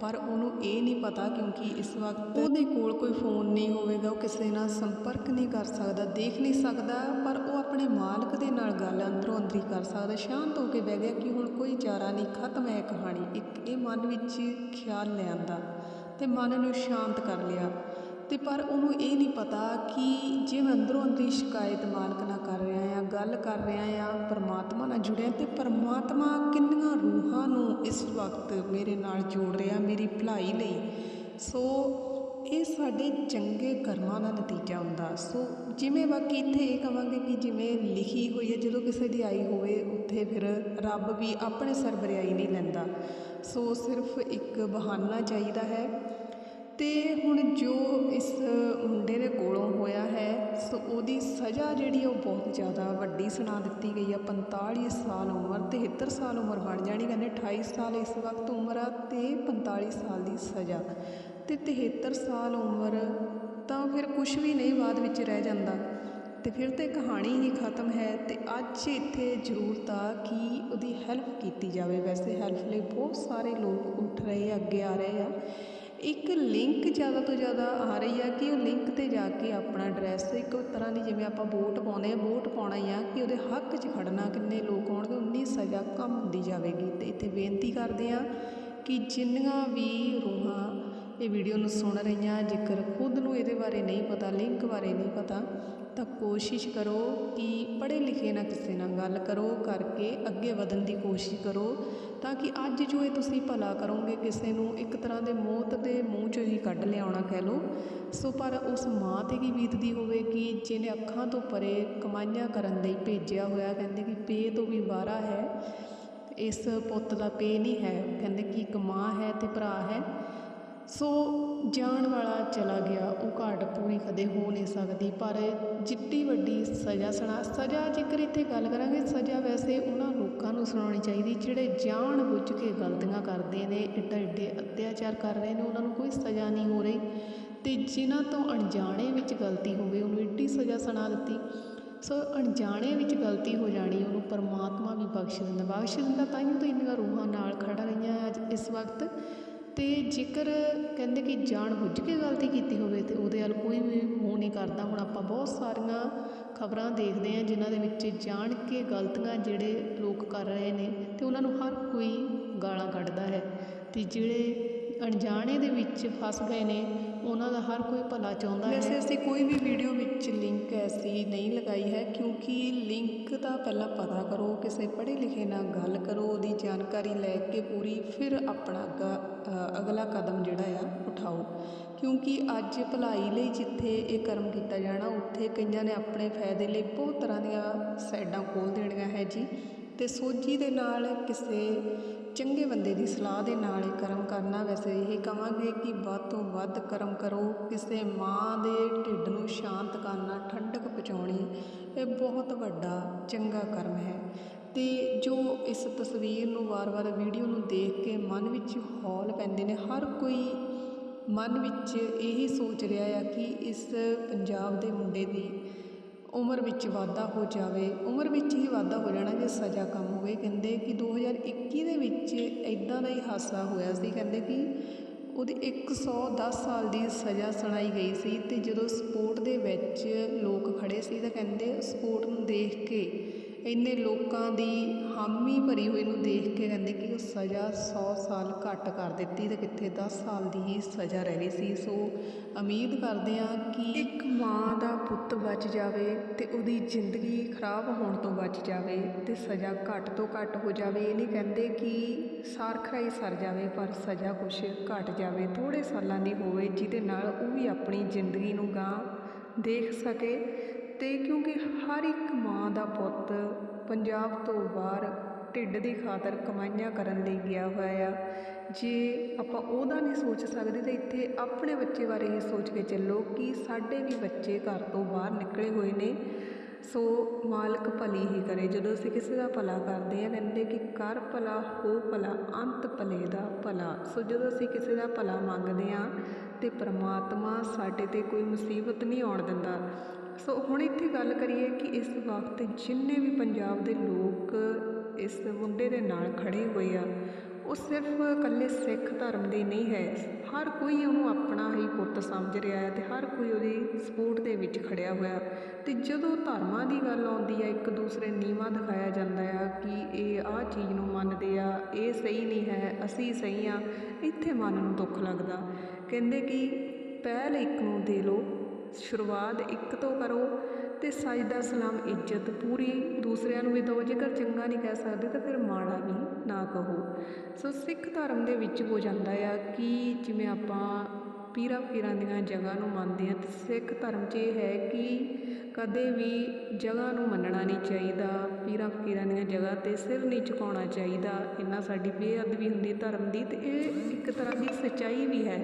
ਪਰ ਉਹਨੂੰ ਇਹ ਨਹੀਂ ਪਤਾ ਕਿਉਂਕਿ ਇਸ ਵਕਤ ਉਹਦੇ ਕੋਲ ਕੋਈ ਫੋਨ ਨਹੀਂ ਹੋਵੇਗਾ, ਉਹ ਕਿਸੇ ਨਾਲ ਸੰਪਰਕ ਨਹੀਂ ਕਰ ਸਕਦਾ, ਦੇਖ ਨਹੀਂ ਸਕਦਾ, ਪਰ ਉਹ ਆਪਣੇ ਮਾਲਕ ਦੇ ਨਾਲ ਗੱਲ ਅੰਦਰੋਂ ਅੰਦਰੀ ਕਰ ਸਕਦਾ, ਸ਼ਾਂਤ ਹੋ ਕੇ ਬਹਿ ਗਿਆ ਕਿ ਹੁਣ ਕੋਈ ਚਾਰਾ ਨਹੀਂ, ਖਤਮ ਹੈ ਕਹਾਣੀ। ਇੱਕ ਇਹ ਮਨ ਵਿੱਚ ਖਿਆਲ ਲਿਆਂਦਾ ਤੇ ਮਨ ਨੂੰ ਸ਼ਾਂਤ ਕਰ ਲਿਆ। ਤੇ ਪਰ ਉਹਨੂੰ ਇਹ ਨਹੀਂ ਪਤਾ ਕਿ ਜੇ ਮੈਂ ਅੰਦਰੋਂ ਅੰਦਰੀ ਸ਼ਿਕਾਇਤ ਮਾਲਕ ਨਾਲ ਕਰ ਰਿਹਾ ਆ ਗੱਲ ਕਰ ਰਿਹਾ ਆ ਪਰਮਾਤਮਾ ਨਾਲ ਜੁੜਿਆ ਤੇ ਪਰਮਾਤਮਾ ਕਿੰਨੀਆਂ ਰੂਹਾਂ ਨੂੰ ਇਸ ਵਕਤ ਮੇਰੇ ਨਾਲ ਜੋੜ ਰਿਹਾ, ਮੇਰੀ ਭਲਾਈ ਲਈ। ਸੋ ਇਹ ਸਾਡੇ ਚੰਗੇ ਕਰਮਾਂ ਦਾ ਨਤੀਜਾ ਹੁੰਦਾ। ਸੋ ਜਿਵੇਂ ਬਾਕੀ ਇੱਥੇ ਇਹ ਕਵਾਂਗੇ ਕਿ ਜਿਵੇਂ ਲਿਖੀ ਹੋਈ ਹੈ, ਜਦੋਂ ਕਿਸੇ ਦੀ ਆਈ ਹੋਵੇ, ਉੱਥੇ ਫਿਰ ਰੱਬ ਵੀ ਆਪਣੇ ਸਿਰ ਬਰਿਆਈ ਨਹੀਂ ਲੈਂਦਾ। ਸੋ ਸਿਰਫ ਇੱਕ ਬਹਾਨਾ ਚਾਹੀਦਾ ਹੈ। ਤੇ ਹੁਣ ਜੋ ਇਸ ਮੁੰਡੇ ਦੇ ਕੋਲੋਂ ਹੋਇਆ ਹੈ, ਸੋ ਉਹਦੀ ਸਜ਼ਾ ਜਿਹੜੀ ਉਹ ਬਹੁਤ ਜ਼ਿਆਦਾ ਵੱਡੀ ਸੁਣਾ ਦਿੱਤੀ ਗਈ ਆ। 45 ਸਾਲ ਉਮਰ 73 ਸਾਲ ਉਮਰ ਬਣ ਜਾਣੀ, ਕਹਿੰਦੇ 28 ਸਾਲ ਇਸ ਵਕਤ ਉਮਰ ਆ ਤੇ 45 ਸਾਲ ਦੀ ਸਜ਼ਾ। ਅਤੇ ਤਿਹੱਤਰ ਸਾਲ ਉਮਰ, ਤਾਂ ਫਿਰ ਕੁਛ ਵੀ ਨਹੀਂ ਬਾਅਦ ਵਿੱਚ ਰਹਿ ਜਾਂਦਾ। ਅਤੇ ਫਿਰ ਤਾਂ ਕਹਾਣੀ ਹੀ ਖਤਮ ਹੈ ਅਤੇ ਅੱਜ ਇੱਥੇ ਜ਼ਰੂਰਤ ਆ ਕਿ ਉਹਦੀ ਹੈਲਪ ਕੀਤੀ ਜਾਵੇ। ਵੈਸੇ ਹੈਲਪ ਲਈ ਬਹੁਤ ਸਾਰੇ ਲੋਕ ਉੱਠ ਰਹੇ ਆ, ਅੱਗੇ ਆ ਰਹੇ ਆ। ਇੱਕ ਲਿੰਕ ਜ਼ਿਆਦਾ ਤੋਂ ਜ਼ਿਆਦਾ ਆ ਰਹੀ ਆ ਕਿ ਉਹ ਲਿੰਕ ਤੇ ਜਾ ਕੇ ਆਪਣਾ ਐਡਰੈਸ ਇੱਕ ਤਰ੍ਹਾਂ ਦੀ ਜਿਵੇਂ ਆਪਾਂ ਵੋਟ ਪਾਉਂਦੇ ਆ, ਵੋਟ ਪਾਉਣਾ ਹੀ ਆ ਕਿ ਉਹਦੇ ਹੱਕ 'ਚ ਖੜਨਾ ਕਿੰਨੇ ਲੋਕ ਆਉਣਗੇ, ਉਨੀ ਸਜ਼ਾ ਕਮ ਹੁੰਦੀ ਜਾਵੇਗੀ। ਤੇ ਇੱਥੇ ਬੇਨਤੀ ਕਰਦੇ ਆ ਕਿ ਜਿੰਨੀਆਂ ਵੀ ਰੂਹਾਂ ਇਹ ਵੀਡੀਓ ਨੂੰ ਸੁਣ ਰਹੀਆਂ, ਜੇਕਰ ਖੁਦ ਨੂੰ ਇਹਦੇ ਬਾਰੇ ਨਹੀਂ ਪਤਾ, ਲਿੰਕ ਬਾਰੇ ਨਹੀਂ ਪਤਾ, ਤਾਂ ਕੋਸ਼ਿਸ਼ ਕਰੋ ਕਿ ਪੜ੍ਹੇ ਲਿਖੇ ਨਾ ਕਿਸੇ ਨਾਲ ਗੱਲ ਕਰੋ, ਕਰਕੇ ਅੱਗੇ ਵਧਣ ਦੀ ਕੋਸ਼ਿਸ਼ ਕਰੋ, ਤਾਂ ਕਿ ਅੱਜ ਜੋ ਇਹ ਤੁਸੀਂ ਭਲਾ ਕਰੋਗੇ, ਕਿਸੇ ਨੂੰ ਇੱਕ ਤਰ੍ਹਾਂ ਦੇ ਮੌਤ ਦੇ ਮੂੰਹ 'ਚੋਂ ਹੀ ਕੱਢ ਲਿਆਉਣਾ ਕਹਿ ਲਓ। ਸੋ ਪਰ ਉਸ ਮਾਂ ਤੇ ਕੀ ਬੀਤਦੀ ਹੋਵੇਗੀ ਜਿਹਨੇ ਅੱਖਾਂ ਤੋਂ ਪਰੇ ਕਮਾਈਆਂ ਕਰਨ ਲਈ ਭੇਜਿਆ ਹੋਇਆ, ਕਹਿੰਦੇ ਕਿ ਪੇ ਤੋਂ ਵੀ ਬਾਹਰਾ ਹੈ, ਇਸ ਪੁੱਤ ਦਾ ਪੇ ਨਹੀਂ ਹੈ, ਕਹਿੰਦੇ ਕਿ ਇੱਕ ਮਾਂ ਹੈ ਤੇ ਭਰਾ ਹੈ। ਸੋ ਜਾਣ ਵਾਲਾ ਚਲਾ ਗਿਆ, ਉਹ ਘਾਟ ਪੂਰੀ ਕਦੇ ਹੋ ਨਹੀਂ ਸਕਦੀ, ਪਰ ਜਿੱਡੀ ਵੱਡੀ ਸਜ਼ਾ ਸੁਣਾ, ਸਜ਼ਾ ਜੇਕਰ ਇੱਥੇ ਗੱਲ ਕਰਾਂਗੇ, ਸਜ਼ਾ ਵੈਸੇ ਉਹਨਾਂ ਲੋਕਾਂ ਨੂੰ ਸੁਣਾਉਣੀ ਚਾਹੀਦੀ, ਜਿਹੜੇ ਜਾਣ ਬੁੱਝ ਕੇ ਗਲਤੀਆਂ ਕਰਦੇ ਨੇ ਇੱਡਾ ਏਡੇ ਅਤਿਆਚਾਰ ਕਰ ਰਹੇ ਨੇ, ਉਹਨਾਂ ਨੂੰ ਕੋਈ ਸਜ਼ਾ ਨਹੀਂ ਹੋ ਰਹੀ ਤੇ ਜਿਨ੍ਹਾਂ ਤੋਂ ਅਣਜਾਣੇ ਵਿੱਚ ਗਲਤੀ ਹੋਵੇ ਉਹਨੂੰ ਏਡੀ ਸਜ਼ਾ ਸੁਣਾ ਦਿੱਤੀ। ਸੋ ਅਣਜਾਣੇ ਵਿੱਚ ਗਲਤੀ ਹੋ ਜਾਣੀ, ਉਹਨੂੰ ਪਰਮਾਤਮਾ ਵੀ ਬਖਸ਼ ਦਿੰਦਾ ਬਖਸ਼ ਦਿੰਦਾ ਤਾਂ ਹੀ ਤਾਂ ਇੰਨੀਆਂ ਰੂਹਾਂ ਨਾਲ ਖੜਾ ਰਹੀਆਂ ਅੱਜ ਇਸ ਵਕਤ। ਅਤੇ ਜੇਕਰ ਕਹਿੰਦੇ ਕਿ ਜਾਣ ਬੁੱਝ ਕੇ ਗਲਤੀ ਕੀਤੀ ਹੋਵੇ ਤਾਂ ਉਹਦੇ ਵੱਲ ਕੋਈ ਵੀ ਮੂੰਹ ਨਹੀਂ ਕਰਦਾ। ਹੁਣ ਆਪਾਂ ਬਹੁਤ ਸਾਰੀਆਂ ਖਬਰਾਂ ਦੇਖਦੇ ਹਾਂ ਜਿਨ੍ਹਾਂ ਦੇ ਵਿੱਚ ਜਾਣ ਕੇ ਗਲਤੀਆਂ ਜਿਹੜੇ ਲੋਕ ਕਰ ਰਹੇ ਨੇ ਅਤੇ ਉਹਨਾਂ ਨੂੰ ਹਰ ਕੋਈ ਗਾਲਾਂ ਕੱਢਦਾ ਹੈ ਅਤੇ ਜਿਹੜੇ ਅਣਜਾਣੇ ਦੇ ਵਿੱਚ ਫਸ ਗਏ ਨੇ ਉਹਨਾਂ ਦਾ ਹਰ ਕੋਈ ਭਲਾ ਚਾਹੁੰਦਾ ਹੈ। ਵੈਸੇ ਅਸੀਂ ਕੋਈ ਵੀ ਵੀਡੀਓ ਵਿੱਚ ਲਿੰਕ ਐਸੀ ਨਹੀਂ ਲਗਾਈ ਹੈ, ਕਿਉਂਕਿ ਲਿੰਕ ਦਾ ਪਹਿਲਾਂ ਪਤਾ ਕਰੋ, ਕਿਸੇ ਪੜ੍ਹੇ ਲਿਖੇ ਨਾਲ ਗੱਲ ਕਰੋ, ਉਹਦੀ ਜਾਣਕਾਰੀ ਲੈ ਕੇ ਪੂਰੀ, ਫਿਰ ਆਪਣਾ ਅੱਗਾ ਅਗਲਾ ਕਦਮ ਜਿਹੜਾ ਆ, ਉਠਾਓ। ਕਿਉਂਕਿ ਅੱਜ ਭਲਾਈ ਲਈ ਜਿੱਥੇ ਇਹ ਕਰਮ ਕੀਤਾ ਜਾਣਾ, ਉੱਥੇ ਕਈਆਂ ਨੇ ਆਪਣੇ ਫਾਇਦੇ ਲਈ ਬਹੁਤ ਤਰ੍ਹਾਂ ਦੀਆਂ ਸਾਈਡਾਂ ਖੋਲ ਦੇਣੀਆਂ ਹੈ ਜੀ। ਅਤੇ ਸੋਝੀ ਦੇ ਨਾਲ ਕਿਸੇ ਚੰਗੇ ਬੰਦੇ ਦੀ ਸਲਾਹ ਦੇ ਨਾਲ ਇਹ ਕਰਮ ਕਰਨਾ ਵੈਸੇ ਇਹ ਕਹਾਂਗੇ ਕਿ ਵੱਧ ਤੋਂ ਵੱਧ ਕਰਮ ਕਰੋ, ਕਿਸੇ ਮਾਂ ਦੇ ਢਿੱਡ ਨੂੰ ਸ਼ਾਂਤ ਕਰਨਾ, ਠੰਡਕ ਪਹੁੰਚਾਉਣੀ, ਇਹ ਬਹੁਤ ਵੱਡਾ ਚੰਗਾ ਕਰਮ ਹੈ। ਅਤੇ ਜੋ ਇਸ ਤਸਵੀਰ ਨੂੰ ਵਾਰ-ਵਾਰ ਵੀਡੀਓ ਨੂੰ ਦੇਖ ਕੇ ਮਨ ਵਿੱਚ ਹੌਲ ਪੈਂਦੇ ਨੇ, ਹਰ ਕੋਈ ਮਨ ਵਿੱਚ ਇਹੀ ਸੋਚ ਰਿਹਾ ਆ ਕਿ ਇਸ ਪੰਜਾਬ ਦੇ ਮੁੰਡੇ ਦੀ ਉਮਰ ਵਿੱਚ ਵਾਧਾ ਹੋ ਜਾਵੇ, ਉਮਰ ਵਿੱਚ ਹੀ ਵਾਧਾ ਹੋ ਜਾਣਾ ਜੇ ਸਜ਼ਾ ਕਮ ਹੋਵੇ। ਕਹਿੰਦੇ ਕਿ 2021 ਦੇ ਵਿੱਚ ਇਦਾਂ ਦਾ ਹੀ ਹਾਦਸਾ ਹੋਇਆ ਸੀ। ਕਹਿੰਦੇ ਕਿ ਉਹਦੀ 110 ਸਾਲ ਦੀ ਸਜ਼ਾ ਸੁਣਾਈ ਗਈ ਸੀ ਤੇ ਜਦੋਂ ਸਪੋਰਟ ਦੇ ਵਿੱਚ ਲੋਕ ਖੜੇ ਸੀ ਤਾਂ ਕਹਿੰਦੇ ਸਪੋਰਟ ਨੂੰ ਦੇਖ ਕੇ ਇੰਨੇ ਲੋਕਾਂ ਦੀ ਹਾਮੀ ਭਰੀ ਹੋਈ ਨੂੰ ਦੇਖ ਕੇ ਕਹਿੰਦੇ ਕਿ ਉਹ ਸਜ਼ਾ 100 ਸਾਲ ਘੱਟ ਕਰ ਦਿੱਤੀ ਤੇ ਕਿੱਥੇ 10 ਸਾਲ ਦੀ ਹੀ ਸਜ਼ਾ ਰਹਿ ਗਈ ਸੀ। ਸੋ ਉਮੀਦ ਕਰਦੇ ਹਾਂ ਕਿ ਇੱਕ ਮਾਂ ਦਾ ਪੁੱਤ ਬਚ ਜਾਵੇ ਤੇ ਉਹਦੀ ਜ਼ਿੰਦਗੀ ਖਰਾਬ ਹੋਣ ਤੋਂ ਬਚ ਜਾਵੇ ਤੇ ਸਜ਼ਾ ਘੱਟ ਤੋਂ ਘੱਟ ਹੋ ਜਾਵੇ। ਇਹ ਨਹੀਂ ਕਹਿੰਦੇ ਕਿ ਸਾਰਖਰਾਈ ਸਰ ਜਾਵੇ, ਪਰ ਸਜ਼ਾ ਕੁਛ ਘਟ ਜਾਵੇ ਥੋੜੇ ਸਾਲਾਂ ਦੀ ਹੋਵੇ, ਜਿਹਦੇ ਨਾਲ ਉਹ ਵੀ ਆਪਣੀ ਜ਼ਿੰਦਗੀ ਨੂੰ ਗਾਂ ਦੇਖ ਸਕੇ। ਅਤੇ ਕਿਉਂਕਿ ਹਰ ਇੱਕ ਮਾਂ ਦਾ ਪੁੱਤ ਪੰਜਾਬ ਤੋਂ ਬਾਹਰ ਢਿੱਡ ਦੀ ਖਾਤਰ ਕਮਾਈਆਂ ਕਰਨ ਲਈ ਗਿਆ ਹੋਇਆ ਆ। ਜੇ ਆਪਾਂ ਉਹਦਾ ਨਹੀਂ ਸੋਚ ਸਕਦੇ ਤਾਂ ਇੱਥੇ ਆਪਣੇ ਬੱਚੇ ਬਾਰੇ ਹੀ ਸੋਚ ਕੇ ਚੱਲੋ ਕਿ ਸਾਡੇ ਵੀ ਬੱਚੇ ਘਰ ਤੋਂ ਬਾਹਰ ਨਿਕਲੇ ਹੋਏ ਨੇ। ਸੋ ਮਾਲਕ ਭਲੀ ਹੀ ਕਰੇ। ਜਦੋਂ ਅਸੀਂ ਕਿਸੇ ਦਾ ਭਲਾ ਕਰਦੇ ਆ ਕਹਿੰਦੇ ਕਿ ਕਰ ਭਲਾ, ਹੋ ਭਲਾ, ਅੰਤ ਭਲੇ ਦਾ ਭਲਾ। ਸੋ ਜਦੋਂ ਅਸੀਂ ਕਿਸੇ ਦਾ ਭਲਾ ਮੰਗਦੇ ਆ ਤੇ ਪ੍ਰਮਾਤਮਾ ਸਾਡੇ ਤੇ ਕੋਈ ਮੁਸੀਬਤ ਨਹੀਂ ਆਉਣ ਦਿੰਦਾ। ਸੋ ਹੁਣ ਇੱਥੇ ਗੱਲ ਕਰੀਏ ਕਿ ਇਸ ਵਕਤ ਜਿੰਨੇ ਵੀ ਪੰਜਾਬ ਦੇ ਲੋਕ ਇਸ ਮੁੰਡੇ ਦੇ ਨਾਲ ਖੜੇ ਹੋਏ ਆ, ਉਹ ਸਿਰਫ ਇਕੱਲੇ ਸਿੱਖ ਧਰਮ ਦੇ ਨਹੀਂ ਹੈ। ਹਰ ਕੋਈ ਉਹਨੂੰ ਆਪਣਾ ਹੀ ਪੁੱਤ ਸਮਝ ਰਿਹਾ ਹੈ ਤੇ ਹਰ ਕੋਈ ਉਹਦੀ ਸਪੋਰਟ ਦੇ ਵਿੱਚ ਖੜਿਆ ਹੋਇਆ। ਤੇ ਜਦੋਂ ਧਰਮਾਂ ਦੀ ਗੱਲ ਆਉਂਦੀ ਹੈ, ਇੱਕ ਦੂਸਰੇ ਨੀਵਾਂ ਦਿਖਾਇਆ ਜਾਂਦਾ ਆ ਕਿ ਇਹ ਆਹ ਚੀਜ਼ ਨੂੰ ਮੰਨਦੇ ਆ, ਇਹ ਸਹੀ ਨਹੀਂ ਹੈ, ਅਸੀਂ ਸਹੀ ਆ, ਇੱਥੇ ਮਨ ਨੂੰ ਦੁੱਖ ਲੱਗਦਾ। ਕਹਿੰਦੇ ਕਿ ਪਹਿਲ ਇੱਕ ਨੂੰ ਦੇ ਲਓ ਸ਼ੁਰੂਆਤ ਇੱਕ ਤੋਂ ਕਰੋ ਤੇ ਸਜਦਾ ਸਲਾਮ, ਇੱਜ਼ਤ ਪੂਰੀ। ਦੂਸਰਿਆਂ ਨੂੰ ਵੀ ਦਿਓ, ਜੇਕਰ ਚੰਗਾ ਨਹੀਂ ਕਹਿ ਸਕਦੇ ਤਾਂ ਫਿਰ ਮਾੜਾ ਵੀ ਨਾ ਕਹੋ। ਸੋ ਸਿੱਖ ਧਰਮ ਦੇ ਵਿੱਚ ਹੋ ਜਾਂਦਾ ਆ ਕਿ ਜਿਵੇਂ ਆਪਾਂ ਪੀਰਾਂ ਫਕੀਰਾਂ ਦੀਆਂ ਜਗ੍ਹਾ ਨੂੰ ਮੰਨਦੇ ਆ ਤੇ ਸਿੱਖ ਧਰਮ 'ਚ ਇਹ ਹੈ ਕਿ ਕਦੇ ਵੀ ਜਗ੍ਹਾ ਨੂੰ ਮੰਨਣਾ ਨਹੀਂ ਚਾਹੀਦਾ ਪੀਰਾਂ ਫਕੀਰਾਂ ਦੀਆਂ ਜਗ੍ਹਾ ਤੇ ਸਿਰ ਨਹੀਂ ਝੁਕਾਉਣਾ ਚਾਹੀਦਾ। ਇੰਨਾ ਸਾਡੀ ਬੇਅਦਬੀ ਹੁੰਦੀ ਧਰਮ ਦੀ, ਤੇ ਇਹ ਇੱਕ ਤਰ੍ਹਾਂ ਦੀ ਸੱਚਾਈ ਵੀ ਹੈ,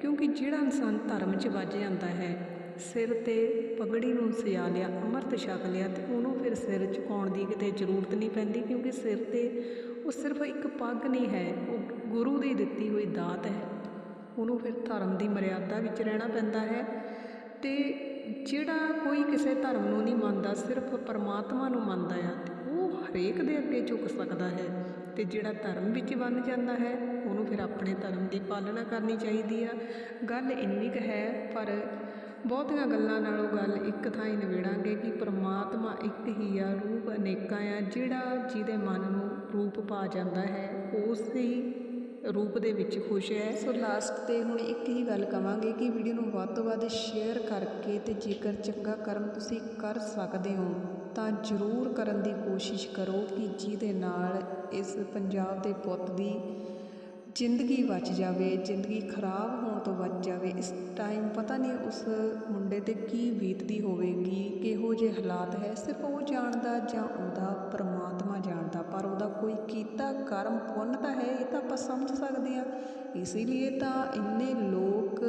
ਕਿਉਂਕਿ ਜਿਹੜਾ ਇਨਸਾਨ ਧਰਮ 'ਚ ਵੱਜ ਜਾਂਦਾ ਹੈ ਸਿਰ ਤੇ ਪਗੜੀ ਨੂੰ ਸਜਾ ਲਿਆ, ਅੰਮ੍ਰਿਤ ਛਕ ਲਿਆ ਤੇ ਉਹਨੂੰ ਫਿਰ ਸਿਰ ਝੁਕਾਉਣ ਦੀ ਕਿਤੇ ਜ਼ਰੂਰਤ ਨਹੀਂ ਪੈਂਦੀ ਕਿਉਂਕਿ ਸਿਰ ਤੇ ਉਹ ਸਿਰਫ ਇੱਕ ਪੱਗ ਨਹੀਂ ਹੈ, ਉਹ ਗੁਰੂ ਦੀ ਦਿੱਤੀ ਹੋਈ ਦਾਤ ਹੈ। ਉਹਨੂੰ ਫਿਰ ਧਰਮ ਦੀ ਮਰਿਆਦਾ ਵਿੱਚ ਰਹਿਣਾ ਪੈਂਦਾ ਹੈ ਤੇ ਜਿਹੜਾ ਕੋਈ ਕਿਸੇ ਧਰਮ ਨੂੰ ਨਹੀਂ ਮੰਨਦਾ, ਸਿਰਫ ਪਰਮਾਤਮਾ ਨੂੰ ਮੰਨਦਾ ਆ ਉਹ ਹਰੇਕ ਦੇ ਅੱਗੇ ਝੁਕ ਸਕਦਾ ਹੈ ਤੇ ਜਿਹੜਾ ਧਰਮ ਵਿੱਚ ਬੰਨ ਜਾਂਦਾ ਹੈ, ਉਹਨੂੰ ਫਿਰ ਆਪਣੇ ਧਰਮ ਦੀ ਪਾਲਣਾ ਕਰਨੀ ਚਾਹੀਦੀ ਆ। ਗੱਲ ਇੰਨੀ ਕੁ ਹੈ, ਪਰ ਬਹੁਤੀਆਂ ਗੱਲਾਂ ਨਾਲੋਂ ਗੱਲ ਇੱਕ ਥਾਂ ਹੀ ਨਿਬੇੜਾਂਗੇ ਕਿ ਪਰਮਾਤਮਾ ਇੱਕ ਹੀ ਆ, ਰੂਪ ਅਨੇਕਾਂ ਆ, ਜਿਹੜਾ ਜਿਹਦੇ ਮਨ ਨੂੰ ਰੂਪ ਪਾ ਜਾਂਦਾ ਹੈ, ਉਸ ਹੀ ਰੂਪ ਦੇ ਵਿੱਚ ਖੁਸ਼ ਹੈ। ਸੋ ਲਾਸਟ ਤੇ ਹੁਣ ਇੱਕ ਹੀ ਗੱਲ ਕਵਾਂਗੇ ਕਿ ਵੀਡੀਓ ਨੂੰ ਵੱਧ ਤੋਂ ਵੱਧ ਸ਼ੇਅਰ ਕਰਕੇ ਤੇ ਜੇਕਰ ਚੰਗਾ ਕਰਮ ਤੁਸੀਂ ਕਰ ਸਕਦੇ ਹੋ, ਤਾਂ ਜ਼ਰੂਰ ਕਰਨ ਦੀ ਕੋਸ਼ਿਸ਼ ਕਰੋ ਕਿ ਜਿਹਦੇ ਨਾਲ ਇਸ ਪੰਜਾਬ ਦੇ ਪੁੱਤ ਦੀ ਜ਼ਿੰਦਗੀ ਬਚ ਜਾਵੇ, ਜ਼ਿੰਦਗੀ ਖਰਾਬ ਹੋਣ ਤੋਂ ਬਚ ਜਾਵੇ, ਇਸ ਟਾਈਮ ਪਤਾ ਨਹੀਂ ਉਸ ਮੁੰਡੇ ਤੇ ਕੀ ਬੀਤਦੀ ਹੋਵੇਗੀ, ਕਿਹੋ ਜਿਹੇ ਹਾਲਾਤ ਹੈ, ਸਿਰਫ ਉਹ ਜਾਣਦਾ ਜਾਂ ਉਹਦਾ ਪਰਮਾਤਮਾ ਜਾਣਦਾ, ਪਰ ਉਹਦਾ ਕੋਈ ਕੀਤਾ ਕਰਮ ਪੁੰਨ ਤਾਂ ਹੈ, ਇਹ ਤਾਂ ਆਪਾਂ ਸਮਝ ਸਕਦੇ ਹਾਂ। ਇਸੇ ਲਈ ਤਾਂ ਇੰਨੇ ਲੋਕ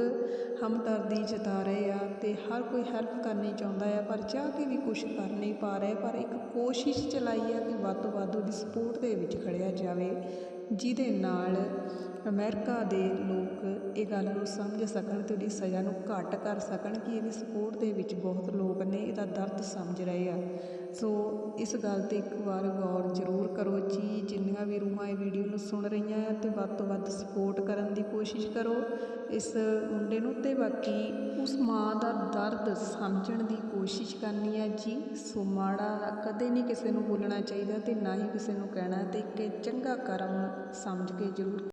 ਹਮਦਰਦੀ ਜਤਾ ਰਹੇ ਆ ਤੇ ਹਰ ਕੋਈ ਹੈਲਪ ਕਰਨੀ ਚਾਹੁੰਦਾ ਆ, ਪਰ ਚਾਹ ਕੇ ਵੀ ਕੁਝ ਕਰ ਨਹੀਂ ਪਾ ਰਹੇ, ਪਰ ਇੱਕ ਕੋਸ਼ਿਸ਼ ਚਲਾਈ ਆ ਕਿ ਵੱਧ ਤੋਂ ਵੱਧ ਉਹਦੀ ਸਪੋਰਟ ਦੇ ਵਿੱਚ ਖੜਿਆ ਜਾਵੇ। ਜਿਹਦੇ ਨਾਲ ਅਮੈਰੀਕਾ ਦੇ ਲੋਕ ਇਹ ਗੱਲ ਨੂੰ ਸਮਝ ਸਕਣ ਅਤੇ ਉਹਦੀ ਸਜ਼ਾ ਨੂੰ ਘੱਟ ਕਰ ਸਕਣ ਕਿ ਇਹਦੀ ਸਪੋਰਟ ਦੇ ਵਿੱਚ ਬਹੁਤ ਲੋਕ ਨੇ, ਇਹਦਾ ਦਰਦ ਸਮਝ ਰਹੇ ਆ। ਸੋ ਇਸ ਗੱਲ ਤੇ ਇੱਕ ਵਾਰ ਗੌਰ ਜ਼ਰੂਰ ਕਰੋ ਜੀ, ਜਿੰਨੀਆਂ ਵੀ ਰੂਹਾਂ ਇਹ ਵੀਡੀਓ ਨੂੰ ਸੁਣ ਰਹੀਆਂ ਆ ਤੇ ਵੱਧ ਤੋਂ ਵੱਧ ਸਪੋਰਟ ਕਰਨ ਦੀ ਕੋਸ਼ਿਸ਼ ਕਰੋ। ਇਸ ਮੁੰਡੇ ਨੂੰ ਤੇ ਬਾਕੀ ਉਸ ਮਾਂ ਦਾ ਦਰਦ ਸਮਝਣ ਦੀ ਕੋਸ਼ਿਸ਼ ਕਰਨੀ ਹੈ ਜੀ। ਸੋ ਮਾੜਾ ਕਦੇ ਨਹੀਂ ਕਿਸੇ ਨੂੰ ਬੋਲਣਾ ਚਾਹੀਦਾ ਤੇ ਨਾ ਹੀ ਕਿਸੇ ਨੂੰ ਕਹਿਣਾ ਤੇ ਕਿ ਚੰਗਾ ਕਰਮ ਸਮਝ ਕੇ ਜ਼ਰੂਰ